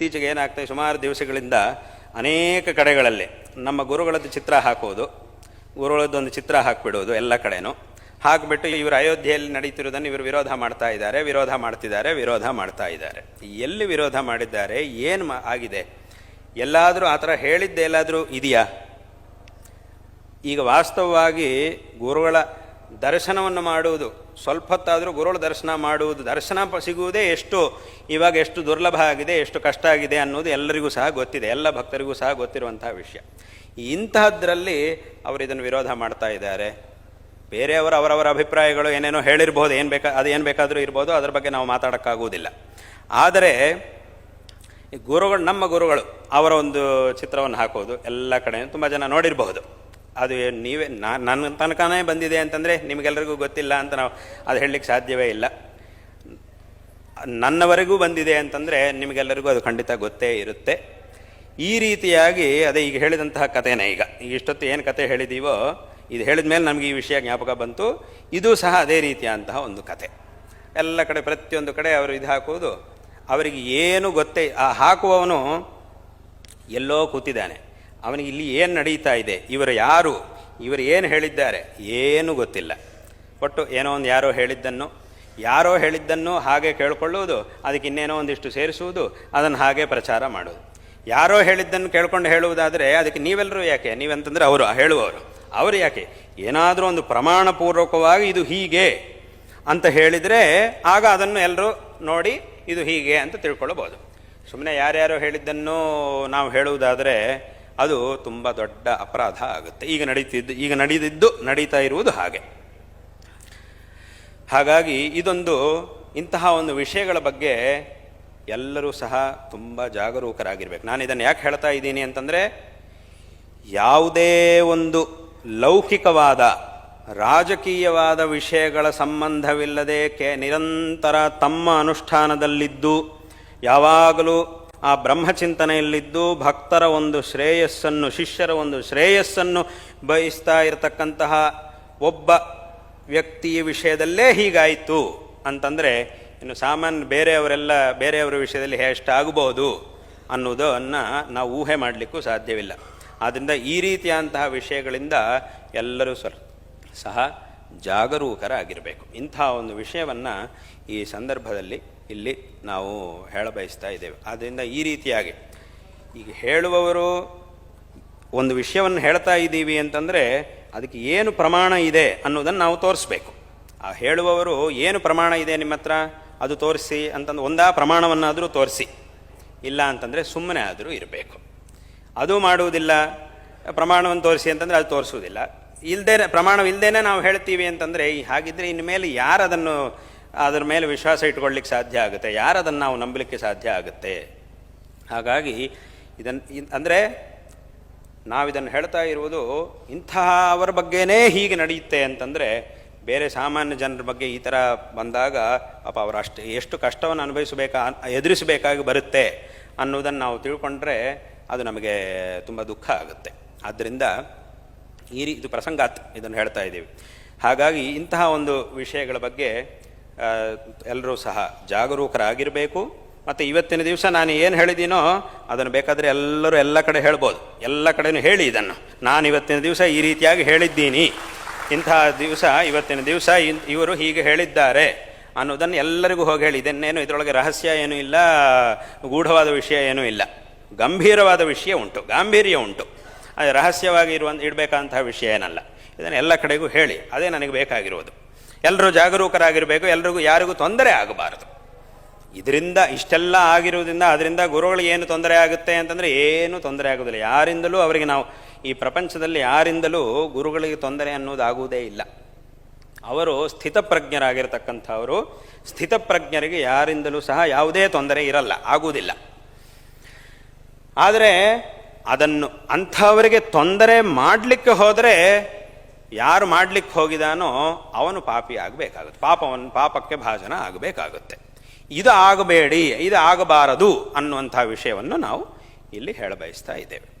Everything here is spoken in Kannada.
ಇತ್ತೀಚೆಗೆ ಏನಾಗ್ತದೆ, ಸುಮಾರು ದಿವಸಗಳಿಂದ ಅನೇಕ ಕಡೆಗಳಲ್ಲಿ ನಮ್ಮ ಗುರುಗಳದ್ದು ಚಿತ್ರ ಹಾಕೋದು, ಗುರುಗಳದ್ದು ಒಂದು ಚಿತ್ರ ಹಾಕಿಬಿಡೋದು ಎಲ್ಲ ಕಡೆನೂ. ಹಾಕಿಬಿಟ್ಟು ಇವರು ಅಯೋಧ್ಯೆಯಲ್ಲಿ ನಡೀತಿರೋದನ್ನು ಇವರು ವಿರೋಧ ಮಾಡ್ತಾ ಇದ್ದಾರೆ, ವಿರೋಧ ಮಾಡ್ತಿದ್ದಾರೆ, ವಿರೋಧ ಮಾಡ್ತಾ ಇದ್ದಾರೆ. ಎಲ್ಲಿ ವಿರೋಧ ಮಾಡಿದ್ದಾರೆ, ಏನು ಆಗಿದೆ? ಎಲ್ಲಾದರೂ ಆ ಥರ ಹೇಳಿದ್ದೆ ಎಲ್ಲಾದರೂ ಇದೆಯಾ? ಈಗ ವಾಸ್ತವವಾಗಿ ಗುರುಗಳ ದರ್ಶನವನ್ನು ಮಾಡುವುದು. ಸ್ವಲ್ಪ ಹೊತ್ತಾದರೂ ಗುರುಗಳ ದರ್ಶನ ಮಾಡುವುದು. ದರ್ಶನ ಸಿಗುವುದೇ ಎಷ್ಟು? ಇವಾಗ ಎಷ್ಟು ದುರ್ಲಭ ಆಗಿದೆ, ಎಷ್ಟು ಕಷ್ಟ ಆಗಿದೆ ಅನ್ನೋದು ಎಲ್ಲರಿಗೂ ಸಹ ಗೊತ್ತಿದೆ. ಎಲ್ಲ ಭಕ್ತರಿಗೂ ಸಹ ಗೊತ್ತಿರುವಂತಹ ವಿಷಯ. ಇಂತಹದ್ರಲ್ಲಿ ಅವರು ಇದನ್ನು ವಿರೋಧ ಮಾಡ್ತಾ ಇದ್ದಾರೆ. ಬೇರೆಯವರು ಅವರವರ ಅಭಿಪ್ರಾಯಗಳು ಏನೇನೋ ಹೇಳಿರ್ಬೋದು, ಏನು ಬೇಕಾ, ಅದು ಏನು ಬೇಕಾದರೂ ಇರ್ಬೋದು, ಅದರ ಬಗ್ಗೆ ನಾವು ಮಾತಾಡೋಕ್ಕಾಗುವುದಿಲ್ಲ. ಆದರೆ ಗುರುಗಳು, ನಮ್ಮ ಗುರುಗಳು ಅವರ ಒಂದು ಚಿತ್ರವನ್ನು ಹಾಕೋದು ಎಲ್ಲ ಕಡೆ ತುಂಬ ಜನ ನೋಡಿರಬಹುದು. ಅದು ನೀವೇ ನನ್ನ ತನಕನೇ ಬಂದಿದೆ ಅಂತಂದರೆ ನಿಮಗೆಲ್ಲರಿಗೂ ಗೊತ್ತಿಲ್ಲ ಅಂತ ನಾವು ಅದು ಹೇಳಲಿಕ್ಕೆ ಸಾಧ್ಯವೇ ಇಲ್ಲ. ನನ್ನವರೆಗೂ ಬಂದಿದೆ ಅಂತಂದರೆ ನಿಮಗೆಲ್ಲರಿಗೂ ಅದು ಖಂಡಿತ ಗೊತ್ತೇ ಇರುತ್ತೆ. ಈ ರೀತಿಯಾಗಿ, ಅದೇ ಈಗ ಹೇಳಿದಂತಹ ಕಥೆನೇ ಈಗ. ಈಗ ಇಷ್ಟೊತ್ತು ಏನು ಕತೆ ಹೇಳಿದ್ದೀವೋ ಇದು ಹೇಳಿದ ಮೇಲೆ ನಮಗೆ ಈ ವಿಷಯ ಜ್ಞಾಪಕ ಬಂತು. ಇದು ಸಹ ಅದೇ ರೀತಿಯಾದಂತಹ ಒಂದು ಕತೆ ಎಲ್ಲ ಕಡೆ, ಪ್ರತಿಯೊಂದು ಕಡೆ ಅವರು ಇದು ಹಾಕುವುದು, ಅವರಿಗೆ ಏನು ಗೊತ್ತೇ, ಆ ಹಾಕುವವನು ಎಲ್ಲೋ ಕೂತಿದ್ದಾನೆ. ಅವನಿಗೆ ಇಲ್ಲಿ ಏನು ನಡೀತಾ ಇದೆ? ಇವರು ಯಾರು? ಇವರು ಏನು ಹೇಳಿದ್ದಾರೆ? ಏನೂ ಗೊತ್ತಿಲ್ಲ. ಒಟ್ಟು ಏನೋ ಒಂದು ಯಾರೋ ಹೇಳಿದ್ದನ್ನು ಯಾರೋ ಹೇಳಿದ್ದನ್ನು ಹಾಗೆ ಕೇಳ್ಕೊಳ್ಳುವುದು, ಅದಕ್ಕೆ ಇನ್ನೇನೋ ಒಂದಿಷ್ಟು ಸೇರಿಸುವುದು, ಅದನ್ನು ಹಾಗೆ ಪ್ರಚಾರ ಮಾಡೋದು ಯಾರೋ ಹೇಳಿದ್ದನ್ನು ಕೇಳ್ಕೊಂಡು ಹೇಳುವುದಾದರೆ ಅದಕ್ಕೆ ನೀವೆಲ್ಲರೂ ಯಾಕೆ? ನೀವಂತಂದರೆ ಅವರು ಹೇಳುವವರು. ಅವರು ಯಾಕೆ? ಏನಾದರೂ ಒಂದು ಪ್ರಮಾಣಪೂರ್ವಕವಾಗಿ ಇದು ಹೀಗೆ ಅಂತ ಹೇಳಿದರೆ ಆಗ ಅದನ್ನು ಎಲ್ಲರೂ ನೋಡಿ ಇದು ಹೀಗೆ ಅಂತ ತಿಳ್ಕೊಳ್ಬೋದು. ಸುಮ್ಮನೆ ಯಾರ್ಯಾರೋ ಹೇಳಿದ್ದನ್ನು ನಾವು ಹೇಳುವುದಾದರೆ ಅದು ತುಂಬ ದೊಡ್ಡ ಅಪರಾಧ ಆಗುತ್ತೆ. ಈಗ ನಡೀತಿದ್ದು, ಈಗ ನಡೆದಿದ್ದು, ನಡೀತಾ ಇರುವುದು ಹಾಗೆ. ಹಾಗಾಗಿ ಇದೊಂದು ಇಂತಹ ಒಂದು ವಿಷಯಗಳ ಬಗ್ಗೆ ಎಲ್ಲರೂ ಸಹ ತುಂಬ ಜಾಗರೂಕರಾಗಿರ್ಬೇಕು. ನಾನು ಇದನ್ನು ಯಾಕೆ ಹೇಳ್ತಾ ಇದ್ದೀನಿ ಅಂತಂದರೆ, ಯಾವುದೇ ಒಂದು ಲೌಕಿಕವಾದ, ರಾಜಕೀಯವಾದ ವಿಷಯಗಳ ಸಂಬಂಧವಿಲ್ಲದೆ ಕೆ ನಿರಂತರ ತಮ್ಮ ಅನುಷ್ಠಾನದಲ್ಲಿದ್ದು, ಯಾವಾಗಲೂ ಆ ಬ್ರಹ್ಮಚಿಂತನೆಯಲ್ಲಿದ್ದು ಭಕ್ತರ ಒಂದು ಶ್ರೇಯಸ್ಸನ್ನು, ಶಿಷ್ಯರ ಒಂದು ಶ್ರೇಯಸ್ಸನ್ನು ಬಯಸ್ತಾ ಇರತಕ್ಕಂತಹ ಒಬ್ಬ ವ್ಯಕ್ತಿಯ ವಿಷಯದಲ್ಲೇ ಹೀಗಾಯಿತು ಅಂತಂದರೆ, ಇನ್ನು ಸಾಮಾನ್ಯ ಬೇರೆಯವರೆಲ್ಲ, ಬೇರೆಯವರ ವಿಷಯದಲ್ಲಿ ಎಷ್ಟಾಗಬಹುದು ಅನ್ನೋದನ್ನು ನಾವು ಊಹೆ ಮಾಡಲಿಕ್ಕೂ ಸಾಧ್ಯವಿಲ್ಲ. ಆದ್ದರಿಂದ ಈ ರೀತಿಯಾದಂತಹ ವಿಷಯಗಳಿಂದ ಎಲ್ಲರೂ ಸಹ ಜಾಗರೂಕರಾಗಿರಬೇಕು. ಇಂಥ ಒಂದು ವಿಷಯವನ್ನು ಈ ಸಂದರ್ಭದಲ್ಲಿ ಇಲ್ಲಿ ನಾವು ಹೇಳಬಯಸ್ತಾ ಇದ್ದೇವೆ. ಆದ್ದರಿಂದ ಈ ರೀತಿಯಾಗಿ ಈಗ ಹೇಳುವವರು ಒಂದು ವಿಷಯವನ್ನು ಹೇಳ್ತಾ ಇದ್ದೀವಿ ಅಂತಂದರೆ ಅದಕ್ಕೆ ಏನು ಪ್ರಮಾಣ ಇದೆ ಅನ್ನೋದನ್ನು ನಾವು ತೋರಿಸ್ಬೇಕು. ಆ ಹೇಳುವವರು ಏನು ಪ್ರಮಾಣ ಇದೆ ನಿಮ್ಮ ಹತ್ರ? ಅದು ತೋರಿಸಿ ಅಂತಂದು ಒಂದಾ ಪ್ರಮಾಣವನ್ನಾದರೂ ತೋರಿಸಿ. ಇಲ್ಲ ಅಂತಂದರೆ ಸುಮ್ಮನೆ ಆದರೂ ಇರಬೇಕು. ಅದು ಮಾಡುವುದಿಲ್ಲ, ಪ್ರಮಾಣವನ್ನು ತೋರಿಸಿ ಅಂತಂದರೆ ಅದು ತೋರಿಸುವುದಿಲ್ಲ. ಇಲ್ಲದೇ ಪ್ರಮಾಣವಿಲ್ಲದೇ ನಾವು ಹೇಳ್ತೀವಿ ಅಂತಂದರೆ, ಈ ಹಾಗಿದ್ರೆ ಇನ್ನು ಮೇಲೆ ಯಾರು ಅದನ್ನು, ಅದರ ಮೇಲೆ ವಿಶ್ವಾಸ ಇಟ್ಕೊಳ್ಳಿಕ್ಕೆ ಸಾಧ್ಯ ಆಗುತ್ತೆ? ಯಾರು ಅದನ್ನು ನಾವು ನಂಬಲಿಕ್ಕೆ ಸಾಧ್ಯ ಆಗುತ್ತೆ? ಹಾಗಾಗಿ ಇದನ್ನು ಅಂದರೆ ನಾವಿದನ್ನು ಹೇಳ್ತಾ ಇರುವುದು ಇಂತಹ ಅವರ ಬಗ್ಗೆನೇ ಹೀಗೆ ನಡೆಯುತ್ತೆ ಅಂತಂದರೆ, ಬೇರೆ ಸಾಮಾನ್ಯ ಜನರ ಬಗ್ಗೆ ಈ ಥರ ಬಂದಾಗ, ಪಾಪ ಅವರು ಅಷ್ಟು, ಎಷ್ಟು ಕಷ್ಟವನ್ನು ಅನುಭವಿಸಬೇಕಾ, ಎದುರಿಸಬೇಕಾಗಿ ಬರುತ್ತೆ ಅನ್ನೋದನ್ನು ನಾವು ತಿಳ್ಕೊಂಡ್ರೆ, ಅದು ನಮಗೆ ತುಂಬ ದುಃಖ ಆಗುತ್ತೆ. ಆದ್ದರಿಂದ ಈ ರೀ ಇದು ಪ್ರಸಂಗಾತ್ ಇದನ್ನು ಹೇಳ್ತಾ ಇದ್ದೀವಿ. ಹಾಗಾಗಿ ಇಂತಹ ಒಂದು ವಿಷಯಗಳ ಬಗ್ಗೆ ಎಲ್ಲರೂ ಸಹ ಜಾಗರೂಕರಾಗಿರಬೇಕು. ಮತ್ತು ಇವತ್ತಿನ ದಿವಸ ನಾನು ಏನು ಹೇಳಿದ್ದೀನೋ ಅದನ್ನು ಬೇಕಾದರೆ ಎಲ್ಲರೂ ಎಲ್ಲ ಕಡೆ ಹೇಳ್ಬೋದು. ಎಲ್ಲ ಕಡೆಯೂ ಹೇಳಿ ಇದನ್ನು. ನಾನು ಇವತ್ತಿನ ದಿವಸ ಈ ರೀತಿಯಾಗಿ ಹೇಳಿದ್ದೀನಿ. ಇಂತಹ ದಿವಸ, ಇವತ್ತಿನ ದಿವಸ ಇವರು ಹೀಗೆ ಹೇಳಿದ್ದಾರೆ ಅನ್ನೋದನ್ನು ಎಲ್ಲರಿಗೂ ಹೋಗಿ ಹೇಳಿ. ಇದನ್ನೇನು ಇದರೊಳಗೆ ರಹಸ್ಯ ಏನೂ ಇಲ್ಲ, ಗೂಢವಾದ ವಿಷಯ ಏನೂ ಇಲ್ಲ. ಗಂಭೀರವಾದ ವಿಷಯ ಉಂಟು, ಗಾಂಭೀರ್ಯ ಉಂಟು. ಅದು ರಹಸ್ಯವಾಗಿ ಇರುವ ಇಡಬೇಕಂತಹ ವಿಷಯ ಏನಲ್ಲ. ಇದನ್ನು ಎಲ್ಲ ಕಡೆಗೂ ಹೇಳಿ. ಅದೇ ನನಗೆ ಬೇಕಾಗಿರುವುದು. ಎಲ್ಲರೂ ಜಾಗರೂಕರಾಗಿರಬೇಕು, ಎಲ್ರಿಗೂ ಯಾರಿಗೂ ತೊಂದರೆ ಆಗಬಾರದು. ಇದರಿಂದ ಇಷ್ಟೆಲ್ಲ ಆಗಿರುವುದರಿಂದ ಅದರಿಂದ ಗುರುಗಳಿಗೆ ಏನು ತೊಂದರೆ ಆಗುತ್ತೆ ಅಂತಂದರೆ ಏನೂ ತೊಂದರೆ ಆಗೋದಿಲ್ಲ ಯಾರಿಂದಲೂ ಅವರಿಗೆ ನಾವು ಈ ಪ್ರಪಂಚದಲ್ಲಿ ಯಾರಿಂದಲೂ ಗುರುಗಳಿಗೆ ತೊಂದರೆ ಅನ್ನೋದಾಗುವುದೇ ಇಲ್ಲ. ಅವರು ಸ್ಥಿತಪ್ರಜ್ಞರಾಗಿರ್ತಕ್ಕಂಥವರು, ಸ್ಥಿತಪ್ರಜ್ಞರಿಗೆ ಯಾರಿಂದಲೂ ಸಹ ಯಾವುದೇ ತೊಂದರೆ ಇರಲ್ಲ, ಆಗುವುದಿಲ್ಲ. ಆದರೆ ಅದನ್ನು ಅಂಥವರಿಗೆ ತೊಂದರೆ ಮಾಡಲಿಕ್ಕೆ ಹೋದರೆ ಯಾರು ಮಾಡಲಿಕ್ಕೆ ಹೋಗಿದಾನೋ ಅವನು ಪಾಪಿ ಆಗಬೇಕಾಗುತ್ತೆ. ಪಾಪವನ್ನು ಪಾಪಕ್ಕೆ ಭಾಜನ ಆಗಬೇಕಾಗುತ್ತೆ. ಇದು ಆಗಬೇಡಿ, ಇದು ಆಗಬಾರದು ಅನ್ನುವಂಥ ವಿಷಯವನ್ನು ನಾವು ಇಲ್ಲಿ ಹೇಳಬಯಸ್ತಾ ಇದ್ದೇವೆ.